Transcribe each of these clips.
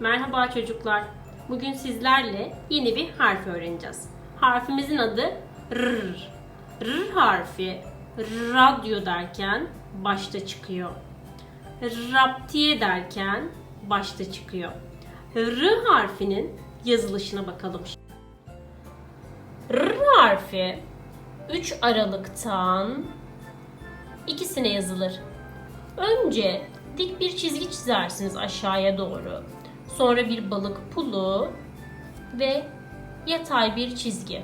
Merhaba çocuklar. Bugün sizlerle yeni bir harf öğreneceğiz. Harfimizin adı R. R harfi radyo derken başta çıkıyor. Raptiye derken başta çıkıyor. R harfinin yazılışına bakalım. R harfi 3 Aralık'tan ikisine yazılır. Önce dik bir çizgi çizersiniz aşağıya doğru. Sonra bir balık pulu ve yatay bir çizgi.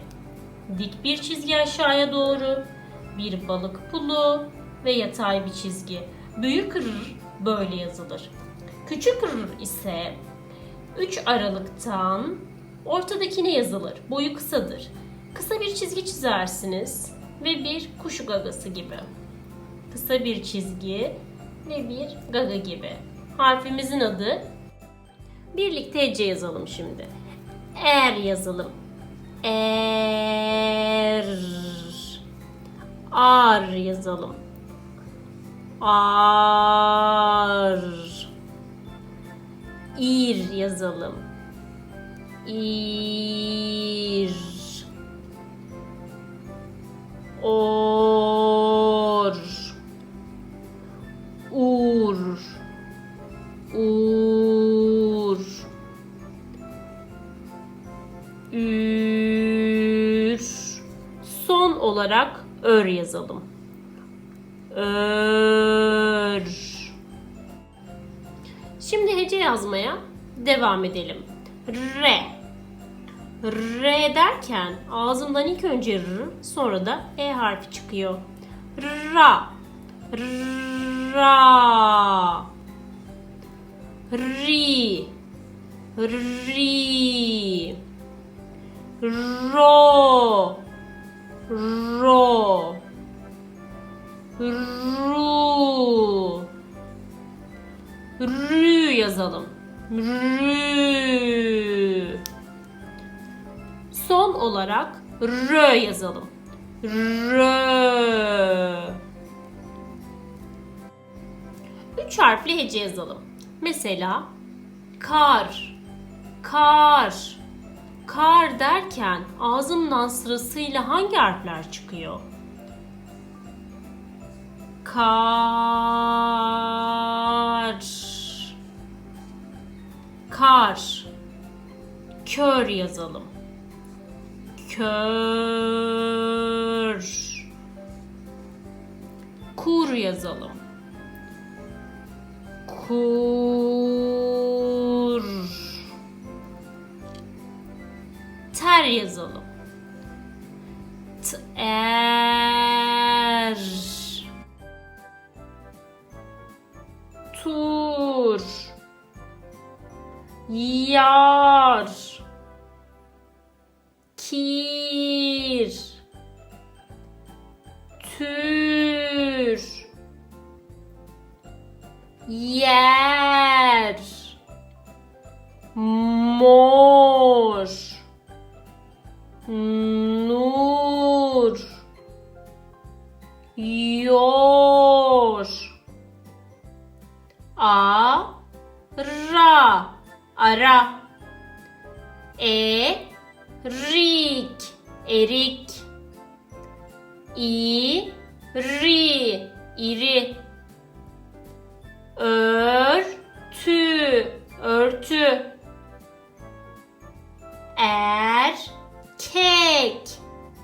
Dik bir çizgi aşağıya doğru, bir balık pulu ve yatay bir çizgi. Büyük rır böyle yazılır. Küçük rır ise 3 Aralık'tan ortadakine yazılır. Boyu kısadır. Kısa bir çizgi çizersiniz ve bir kuş gagası gibi. Kısa bir çizgi ve bir gaga gibi. Harfimizin adı birlikte hece yazalım şimdi. Er yazalım. Er. Ar yazalım. Ar. İr yazalım. İr. Or. Ur. Ur. Olarak ör yazalım. Ör. Şimdi hece yazmaya devam edelim. R. R derken ağzımdan ilk önce R sonra da E harfi çıkıyor. Ra. Ra. Ri. Ri. Ro. Ro. Ru. Rü yazalım. Rü. Son olarak rö yazalım. Rö. Üç harfli hece yazalım. Mesela kar, kar, kar derken ağzımdan sırasıyla hangi harfler çıkıyor? Kar, kar, kör yazalım. Kör, kur yazalım. Kur. Ter yazalım. T er. Tur. Yar. Kir. Tür yer yor a ra ara. E rik erik. İ ri iri. Örtü örtü. Erkek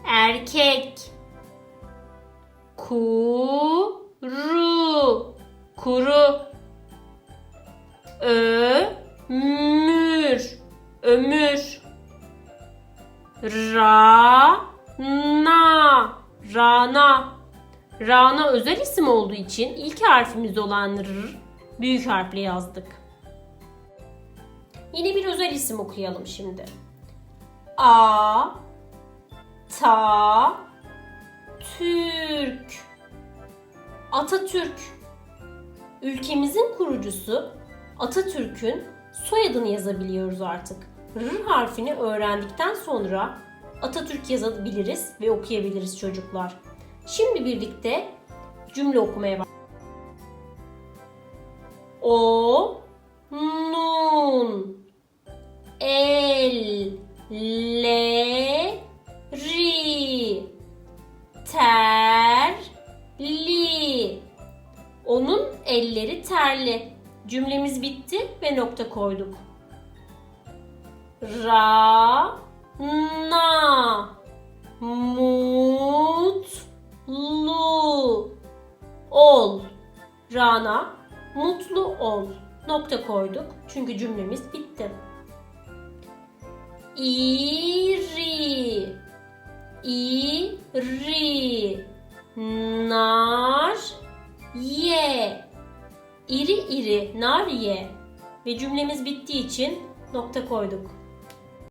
erkek kuru. Kuru. Ömür. Ömür. Rana rana. Rana özel isim olduğu için ilk harfimiz olan R büyük harfle yazdık. Yine bir özel isim okuyalım şimdi. A Ta Türk Atatürk Ülkemizin kurucusu Atatürk'ün soyadını yazabiliyoruz artık. R harfini öğrendikten sonra Atatürk yazabiliriz ve okuyabiliriz çocuklar. Şimdi birlikte cümle okumaya bak. O ve nokta koyduk. Ra na mutlu ol. Rana mutlu ol. Nokta koyduk çünkü cümlemiz bitti. İri iri nar ye iri iri nar ye ve cümlemiz bittiği için nokta koyduk.